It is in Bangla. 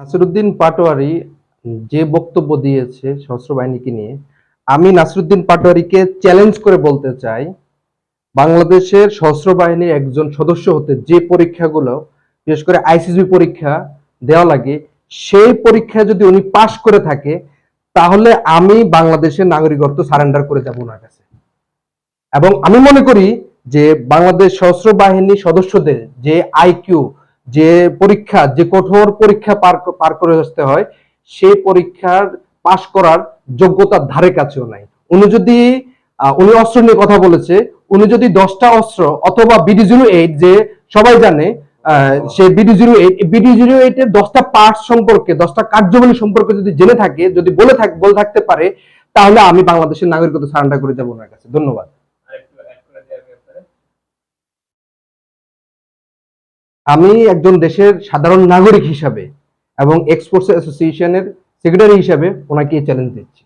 নাসিরুদ্দিন পাটোয়ারি যে বক্তব্য দিয়েছে সশস্ত্র বাহিনীকে নিয়ে, আমি নাসিরুদ্দিন পাটোয়ারিকে চ্যালেঞ্জ করে বলতে চাই, বাংলাদেশের সশস্ত্র বাহিনীর একজন সদস্য হতে যে পরীক্ষাগুলো, বিশেষ করে আইসিসি পরীক্ষা দেওয়া লাগে, সেই পরীক্ষা যদি উনি পাশ করে থাকে, তাহলে আমি বাংলাদেশের নাগরিকত্ব সারেন্ডার করে যাব ওনার কাছে। এবং আমি মনে করি যে বাংলাদেশ সশস্ত্র বাহিনীর সদস্যদের যে আইকিউ যে পরীক্ষা, যে কঠোর পরীক্ষা পার পার করে আসতে হয় সেই পরীক্ষার পাশ করার যোগ্যতার ধারে কাছেও নাই। উনি যদি উনি অস্ত্র নিয়ে কথা বলেছে, উনি যদি দশটা অস্ত্র অথবা বিডি জিরো এইট যে সবাই জানে সেই BD zero eight BD zero eight এর দশটা পার্ট সম্পর্কে, দশটা কার্যবলী সম্পর্কে যদি জেনে থাকে, যদি বলে থাক, বলে থাকতে পারে, তাহলে আমি বাংলাদেশের নাগরিকত্ব সারেন্ডার করে যাব ওনার কাছে। ধন্যবাদ। আমি একজন দেশের সাধারণ নাগরিক হিসাবে এবং এক্সপোর্টস অ্যাসোসিয়েশনের সেক্রেটারি হিসাবে ওনাকে চ্যালেঞ্জ দিচ্ছি।